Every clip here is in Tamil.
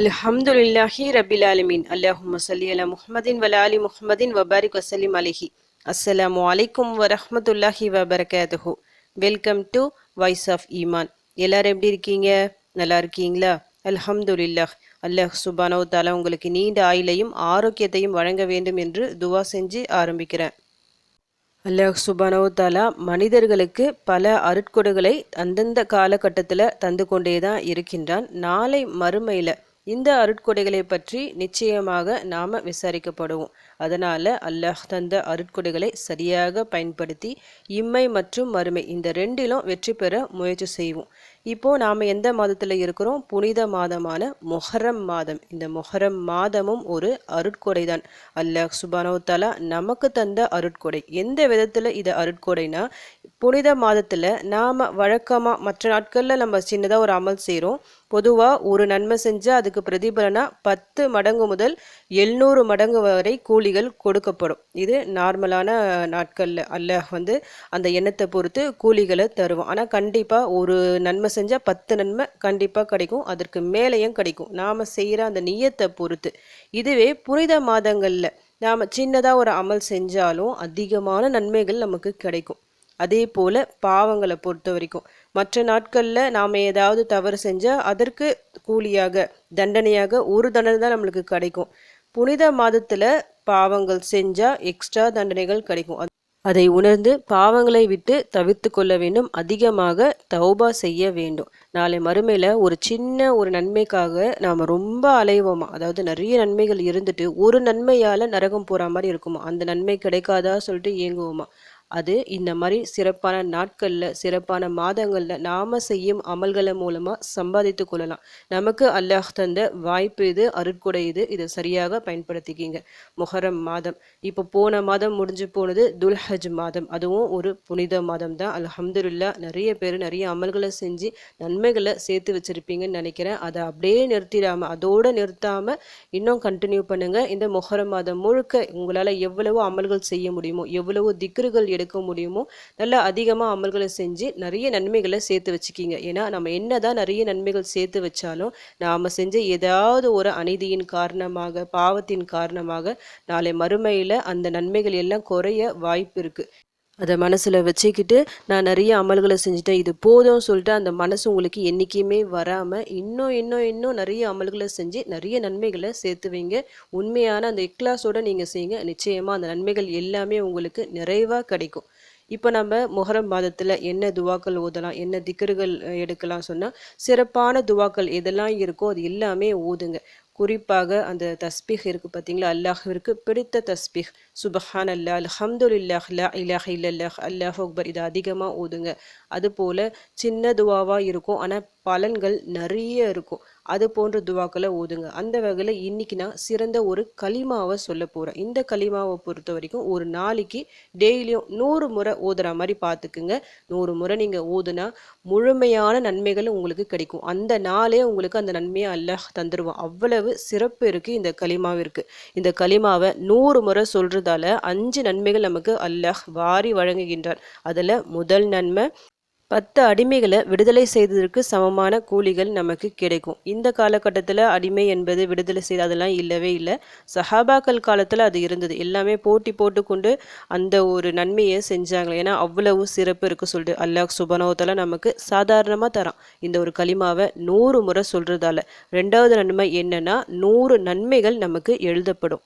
அல்ஹம்துலில்லாஹி ரபில் ஆலமீன். அல்லாஹும்ம சல்லி அலா முஹம்மதின் வல அலி முஹம்மதின் வபாரிக் வசலிம் அலிஹி. அஸ்ஸலாமு அலைக்கும் வரஹ்மத்துல்லாஹி வபரகாத்துஹு. Welcome to voice of Iman எல்லாரும் எப்படி இருக்கீங்க? நல்லா இருக்கீங்களா? அல்ஹம்துலில்லாஹ். அல்லாஹ் சுபானோ தாலா உங்களுக்கு நீண்ட ஆயுளையும் ஆரோக்கியத்தையும் வழங்க வேண்டும் என்று துவா செஞ்சு ஆரம்பிக்கிறேன். அல்லாஹ் சுபானோ தாலா மனிதர்களுக்கு பல அருட்கொடுகளை அந்தந்த காலகட்டத்தில் தந்து கொண்டே தான் இருக்கின்றான். நாளை மறுமையில் இந்த அருட்கொடைகளை பற்றி நிச்சயமாக நாம் விசாரிக்கப்படுவோம். அதனால் அல்லாஹ் தந்த அருட்கொடைகளை சரியாக பயன்படுத்தி இம்மை மற்றும் மறுமை இந்த ரெண்டிலும் வெற்றி பெற முயற்சி செய்வோம். இப்போது நாம் எந்த மாதத்தில் இருக்கிறோம்? புனித மாதமான மொஹரம் மாதம். இந்த மொஹரம் மாதமும் ஒரு அருட்கொடை தான் அல்லாஹ் சுபானோ தலா நமக்கு தந்த அருட்கொடை. எந்த விதத்தில் இது அருட்கொடைனா புனித மாதத்தில் நாம் வழக்கமாக மற்ற நாட்களில் நம்ம சின்னதாக ஒரு அமல் செய்கிறோம் பொதுவாக ஒரு நன்மை செஞ்சால் அதுக்கு பிரதிபலனா பத்து மடங்கு முதல் எழுநூறு மடங்கு வரை கூலிகள் கொடுக்கப்படும். இது நார்மலான நாட்களில் அல்லாஹ் வந்து அந்த எண்ணத்தை பொறுத்து கூலிகளை தருவோம் ஆனால் கண்டிப்பாக ஒரு நன்மை செஞ்சால் பத்து நன்மை கண்டிப்பாக கிடைக்கும். அதற்கு மேலேயும் கிடைக்கும். நாம் செய்கிற அந்த நியத்தை பொறுத்து. இதுவே புனித மாதங்களில் நாம் சின்னதாக ஒரு அமல் செஞ்சாலும் அதிகமான நன்மைகள் நமக்கு கிடைக்கும். அதே போல் பாவங்களை பொறுத்த வரைக்கும். மற்ற நாட்களில் நாம் ஏதாவது தவறு செஞ்சால் அதற்கு கூலியாக தண்டனையாக ஒரு தண்டனை தான் நம்மளுக்கு கிடைக்கும். புனித மாதத்தில் பாவங்கள் செஞ்சால் எக்ஸ்ட்ரா தண்டனைகள் கிடைக்கும். அதை உணர்ந்து பாவங்களை விட்டு தவிர்த்து கொள்ள வேண்டும். அதிகமாக தௌபா செய்ய வேண்டும். நாளை மறுமையில் ஒரு சின்ன ஒரு நன்மைக்காக நாம் ரொம்ப அலைவோமா? அதாவது நிறைய நன்மைகள் இருந்துட்டு ஒரு நன்மையால் நரகம் போகிற மாதிரி இருக்குமா? அந்த நன்மை கிடைக்காதா சொல்லிட்டு இயங்குவோமா? அது இந்த மாதிரி சிறப்பான நாட்களில் சிறப்பான மாதங்களில் நாம் செய்யும் அமல்களை மூலமாக சம்பாதித்து கொள்ளலாம். நமக்கு அல்லாஹ் தந்த வாய்ப்பு இது அருட்கொடை இது. இதை சரியாக பயன்படுத்திக்கிங்க. முஹரம் மாதம். இப்போ போன மாதம் முடிஞ்சு போனது துல்ஹஜ் மாதம். அதுவும் ஒரு புனித மாதம் தான். அலஹம்துல்லா நிறைய பேர் நிறைய அமல்களை செஞ்சு நன்மைகளை சேர்த்து வச்சுருப்பீங்கன்னு நினைக்கிறேன். அதை அப்படியே நிறுத்திடாமல் அதோடு நிறுத்தாமல் இன்னும் கண்டினியூ பண்ணுங்கள் இந்த முஹரம் மாதம் முழுக்க உங்களால் எவ்வளவோ அமல்கள் செய்ய முடியுமோ எவ்வளவோ திக்ருகள் எடுக்க முடியுமோ நல்லா அதிகமாக அமல்களை செஞ்சு நிறைய நன்மைகளை சேர்த்து வச்சுக்கிங்க. ஏன்னா நம்ம என்னதான் நிறைய நன்மைகள் சேர்த்து வச்சாலும் நாம் செஞ்ச ஏதாவது ஒரு அநீதியின் காரணமாக பாவத்தின் காரணமாக நாளை மறுமையில் அந்த நன்மைகள் எல்லாம் குறைய வாய்ப்பு இருக்குது அதை மனசில் வச்சுக்கிட்டு நான் நிறைய அமல்களை செஞ்சுட்டேன். இது போதும் சொல்லிட்டு அந்த மனசு உங்களுக்கு என்றைக்குமே வராமல் இன்னும் இன்னும் இன்னும் நிறைய அமல்களை செஞ்சு நிறைய நன்மைகளை சேர்த்து வைங்க உண்மையான அந்த இக்லாஸோடு நீங்கள் செய்யுங்க. நிச்சயமாக அந்த நன்மைகள் எல்லாமே உங்களுக்கு நிறைவாக கிடைக்கும். இப்போ நம்ம முஹரம் மாதத்தில் என்ன துவாக்கள் ஓதலாம் என்ன திக்கர்கள் எடுக்கலாம் சொன்னால் சிறப்பான துவாக்கள் எதெல்லாம் இருக்கோ அது எல்லாமே ஓதுங்க. குறிப்பாக அந்த தஸ்பீஹ் இருக்குது பார்த்தீங்களா? அல்லாஹிற்கு பிடித்த தஸ்பீஹ். சுபஹான் அல்லா அல்ஹம்துலில்லாஹ் லா இலாஹ் இல்லல்லாஹ் அல்லாஹ் அக்பர். இதை அதிகமாக ஓதுங்க. அதுபோல் சின்ன துவாவாக இருக்கும். ஆனால் பலன்கள் நிறைய இருக்கும். அது போன்ற துவாக்களை ஓதுங்க. அந்த வகையில் இன்னைக்கு நான் சிறந்த ஒரு களிமாவை சொல்ல போகிறேன் இந்த களிமாவை பொறுத்த வரைக்கும் ஒரு நாளைக்கு டெய்லியும் நூறு முறை ஓதுற மாதிரி பார்த்துக்குங்க. நூறு முறை நீங்கள் ஓதுனா முழுமையான நன்மைகள் உங்களுக்கு கிடைக்கும். அந்த நாளே உங்களுக்கு அந்த நன்மையை அல்லாஹ் தந்துடுவான் அவ்வளவு சிறப்பு இருக்குது இந்த களிமாவிற்கு. இந்த களிமாவை நூறு முறை சொல்கிறதால அஞ்சு நன்மைகள் நமக்கு அல்லாஹ் வாரி வழங்குகின்றார் அதில் முதல் நன்மை பத்து அடிமைகளை விடுதலை செய்ததற்கு சமமான கூலிகள் நமக்கு கிடைக்கும். இந்த காலகட்டத்தில் அடிமை என்பது விடுதலை செய்த அதெல்லாம் இல்லவே இல்லை. சஹாபாக்கள் காலத்தில் அது இருந்தது. எல்லாமே போட்டி போட்டுக்கொண்டு அந்த ஒரு நன்மையை செஞ்சாங்க. ஏன்னா அவ்வளவு சிறப்பு இருக்கு சொல்லிட்டு அல்லாஹ் சுபனோத்தில் நமக்கு சாதாரணமாக தரான். இந்த ஒரு களிமாவை நூறு முறை சொல்கிறதால ரெண்டாவது நன்மை என்னென்னா நூறு நன்மைகள் நமக்கு எழுதப்படும்.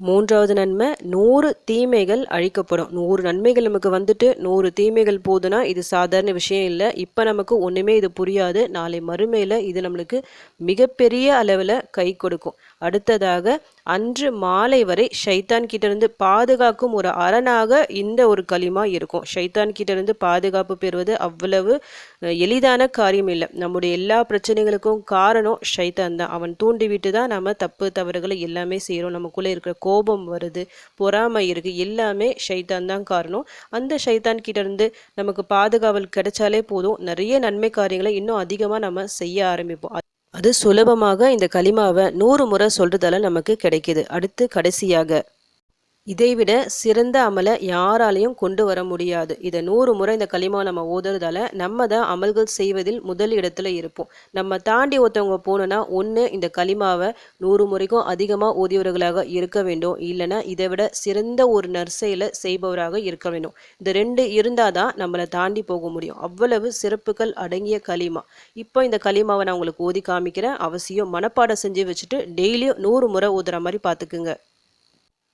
மூன்றாவது நன்மை நூறு தீமைகள் அழிக்கப்படும். நூறு நன்மைகள் நமக்கு வந்துட்டு நூறு தீமைகள் போதுனா இது சாதாரண விஷயம் இல்லை. இப்போ நமக்கு ஒன்றுமே இது புரியாது. நாளை மறுமையில் இது நம்மளுக்கு மிகப்பெரிய அளவில் கை கொடுக்கும். அடுத்ததாக அன்று மாலை வரை ஷைத்தான் கிட்டேருந்து பாதுகாக்கும் ஒரு அரணாக இந்த ஒரு களிமா இருக்கும். ஷைத்தான் கிட்டேருந்து பாதுகாப்பு பெறுவது அவ்வளவு எளிதான காரியம் இல்லை. நம்முடைய எல்லா பிரச்சனைகளுக்கும் காரணம் ஷைத்தான் தான். அவன் தூண்டிவிட்டு தான் நம்ம தப்பு தவறுகளை எல்லாமே செய்கிறோம் நமக்குள்ளே இருக்கிற கோபம் வருது பொறாமை இருக்குது எல்லாமே ஷைத்தான் தான் காரணம். அந்த ஷைத்தான் கிட்டேருந்து நமக்கு பாதுகாவல் கிடைச்சாலே போதும். நிறைய நன்மை காரியங்களை இன்னும் அதிகமாக நம்ம செய்ய ஆரம்பிப்போம். அது சுலபமாக இந்த களிமாவை நூறு முறை சொல்றதால நமக்கு கிடைக்குது. அடுத்து கடைசியாக. இதைவிட சிறந்த அமலை யாராலையும் கொண்டு வர முடியாது. இதை நூறு முறை இந்த களிமா நம்ம ஓதுறதால நம்ம தான் அமல்கள் செய்வதில் முதல் இடத்துல இருப்போம். நம்ம தாண்டி ஒருத்தவங்க போனோன்னா ஒன்று இந்த களிமாவை நூறு முறைக்கும் அதிகமாக ஓதியவர்களாக இருக்க வேண்டும். இல்லைன்னா இதை விட சிறந்த ஒரு நற்செயலை செய்பவராக இருக்க வேண்டும். இந்த ரெண்டு இருந்தால் தான் நம்மளை தாண்டி போக முடியும். அவ்வளவு சிறப்புகள் அடங்கிய களிமா. இப்போ இந்த களிமாவை நான் உங்களுக்கு ஓதி காமிக்கிறேன். அவசியம் மனப்பாடம் செஞ்சு வச்சுட்டு டெய்லியும் நூறு முறை ஓதுற மாதிரி பார்த்துக்குங்க.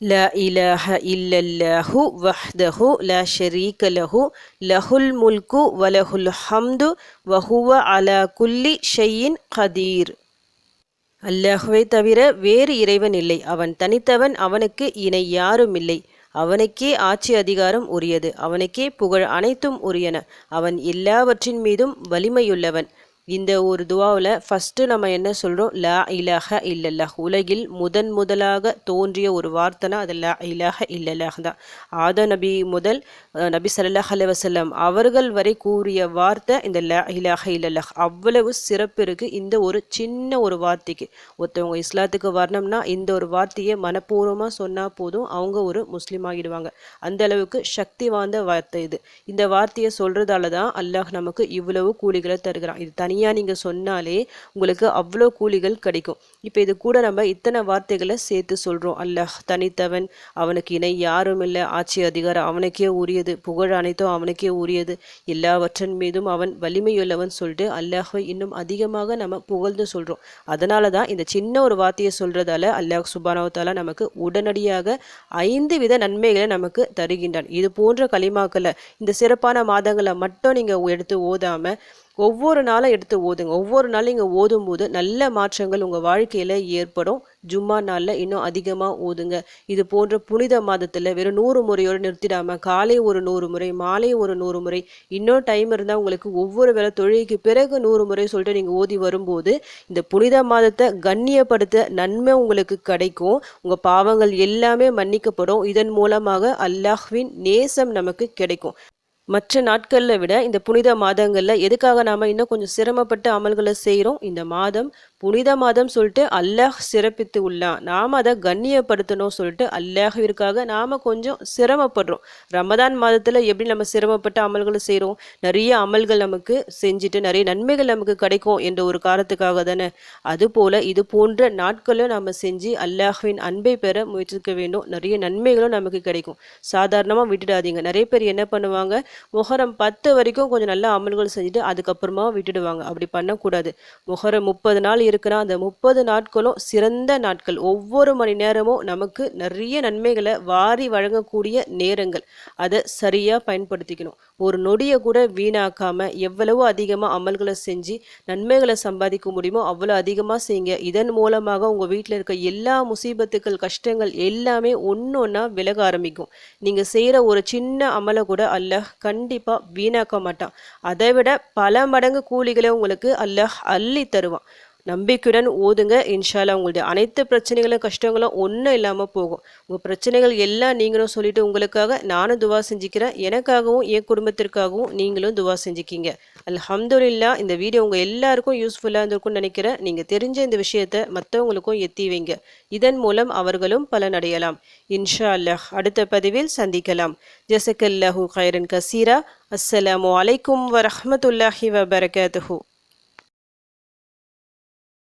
لا إله إلا الله وحده لا شريك له له الملك وله الحمد وهو على كل شيء قدير. அல்லாஹுவை தவிர வேறு இறைவன் இல்லை. அவன் தனித்தவன் அவனுக்கு இணை யாரும் இல்லை. அவனுக்கே ஆட்சி அதிகாரம் உரியது. அவனுக்கே புகழ் அனைத்தும் உரியன. அவன் எல்லாவற்றின் மீதும் வலிமையுள்ளவன். இந்த ஒரு துவாவில் ஃபஸ்ட்டு நம்ம என்ன சொல்கிறோம் லா இலஹ இல்லல்லாஹ். உலகில் முதன் முதலாக தோன்றிய ஒரு வார்த்தைனா அது லா இலஹ இல்லல்லாஹ் தான். ஆத நபி முதல் நபி சல்லாஹ் அலி வசல்லம் அவர்கள் வரை கூறிய வார்த்தை இந்த லா இலஹ இல்லல்லாஹ். அவ்வளவு சிறப்பு இருக்குது இந்த ஒரு சின்ன ஒரு வார்த்தைக்கு. ஒருத்தவங்க இஸ்லாத்துக்கு வரணும்னா இந்த ஒரு வார்த்தையை மனப்பூர்வமாக சொன்னால் போதும் அவங்க ஒரு முஸ்லீம் ஆகிடுவாங்க. அந்த அளவுக்கு சக்தி வாய்ந்த வார்த்தை இது. இந்த வார்த்தையை சொல்கிறதால தான் அல்லாஹ் நமக்கு இவ்வளவு கூலிகளை தருகிறான். இது தனி தனியாக நீங்கள் சொன்னாலே உங்களுக்கு அவ்வளோ கூலிகள் கிடைக்கும். இப்போ இது கூட நம்ம இத்தனை வார்த்தைகளை சேர்த்து சொல்கிறோம் அல்லாஹ் தனித்தவன் அவனுக்கு இணை யாரும் இல்லை. ஆட்சி அதிகாரம் அவனுக்கே உரியது. புகழ் அனைத்தும் அவனுக்கே உரியது. எல்லாவற்றின் மீதும் அவன் வலிமையுள்ளவன் சொல்லிட்டு அல்லாஹை இன்னும் அதிகமாக நம்ம புகழ்ந்து சொல்கிறோம் அதனால தான் இந்த சின்ன ஒரு வார்த்தையை சொல்கிறதால அல்லாஹ் சுபானாவத்தாலா நமக்கு உடனடியாக ஐந்து வித நன்மைகளை நமக்கு தருகின்றான். இது போன்ற களிமாக்களை இந்த சிறப்பான மாதங்களை மட்டும் நீங்கள் எடுத்து ஓதாமல் ஒவ்வொரு நாளும் எடுத்து ஓதுங்க. ஒவ்வொரு நாளும் இங்கே ஓதும்போது நல்ல மாற்றங்கள் உங்கள் வாழ்க்கையில் ஏற்படும். ஜும்மா நாளில் இன்னும் அதிகமாக ஓதுங்க. இது போன்ற புனித மாதத்தில் வெறும் நூறு முறையோடு நிறுத்திடாமல் காலை ஒரு நூறு முறை மாலை ஒரு நூறு முறை இன்னும் டைம் இருந்தால் உங்களுக்கு ஒவ்வொரு வேலை தொழிலுக்கு பிறகு நூறு முறை சொல்லிட்டு நீங்கள் ஓதி வரும்போது இந்த புனித மாதத்தை கண்ணியப்படுத்த நன்மை உங்களுக்கு கிடைக்கும். உங்கள் பாவங்கள் எல்லாமே மன்னிக்கப்படும். இதன் மூலமாக அல்லாஹ்வின் நேசம் நமக்கு கிடைக்கும். மற்ற நாட்களில் விட இந்த புனித மாதங்களில் எதுக்காக நாம் இன்னும் கொஞ்சம் சிரமப்பட்டு அமல்களை செய்கிறோம் இந்த மாதம் புனித மாதம் சொல்லிட்டு அல்லாஹ் சிறப்பித்து உள்ளான் நாம் அதை கண்ணியப்படுத்தணும் சொல்லிட்டு அல்லாஹிற்காக நாம் கொஞ்சம் சிரமப்படுறோம். ரமதான் மாதத்தில் எப்படி நம்ம சிரமப்பட்ட அமல்களை செய்கிறோம் நிறைய அமல்கள் நமக்கு செஞ்சுட்டு நிறைய நன்மைகள் நமக்கு கிடைக்கும் என்ற ஒரு காரணத்துக்காக தானே. அதுபோல் இது போன்ற நாட்களும் நம்ம செஞ்சு அல்லாஹின் அன்பை பெற முயற்சிக்க வேண்டும். நிறைய நன்மைகளும் நமக்கு கிடைக்கும். சாதாரணமாக விட்டுடாதீங்க. நிறைய பேர் என்ன பண்ணுவாங்க? முகரம் பத்து வரைக்கும் கொஞ்சம் நல்ல அமல்கள் செஞ்சுட்டு அதுக்கப்புறமா விட்டுடுவாங்க. அப்படி பண்ணக்கூடாது. முகரம் முப்பது நாள் இருக்கிற அந்த முப்பது நாட்களும் சிறந்த நாட்கள். ஒவ்வொரு மணி நேரமும் நமக்கு நிறைய நன்மைகளை வாரி வழங்கக்கூடிய நேரங்கள். அதை சரியாக பயன்படுத்திக்கணும். ஒரு நொடியை கூட வீணாக்காமல் எவ்வளவோ அதிகமாக அமல்களை செஞ்சு நன்மைகளை சம்பாதிக்க முடியுமோ அவ்வளோ அதிகமாக செய்யுங்க. இதன் மூலமாக உங்கள் வீட்டில் இருக்க எல்லா முசீபத்துக்கள் கஷ்டங்கள் எல்லாமே ஒன்று ஒன்றா விலக ஆரம்பிக்கும். நீங்கள் செய்கிற ஒரு சின்ன அமலை கூட அல்ல கண்டிப்பாக வீணாக்க மாட்டான். அதை விட பல மடங்கு கூலிகளை உங்களுக்கு அல்லாஹ் அள்ளி தருவான். நம்பிக்கையுடன் ஓதுங்க. இன்ஷால்லா உங்களுடைய அனைத்து பிரச்சனைகளும் கஷ்டங்களும் ஒன்றும் இல்லாமல் போகும். உங்கள் பிரச்சனைகள் எல்லாம் நீங்களும் சொல்லிட்டு உங்களுக்காக நானும் துவா செஞ்சுக்கிறேன். எனக்காகவும் என் குடும்பத்திற்காகவும் நீங்களும் துவா செஞ்சுக்கிங்க. அல்ஹம்துல்லா இந்த வீடியோ உங்கள் எல்லாருக்கும் யூஸ்ஃபுல்லாக இருந்திருக்கும்னு நினைக்கிறேன். நீங்கள் தெரிஞ்ச இந்த விஷயத்தை மற்றவங்களுக்கும் எத்தி வைங்க. இதன் மூலம் அவர்களும் பலனடையலாம் இன்ஷா அல்லாஹ் அடுத்த பதிவில் சந்திக்கலாம். ஜசக்கல்லாஹூ கைரன் கசீரா. அஸ்ஸலாமு அலைக்கும் வரஹமத்துல்லாஹி வபரகாத்துஹூ.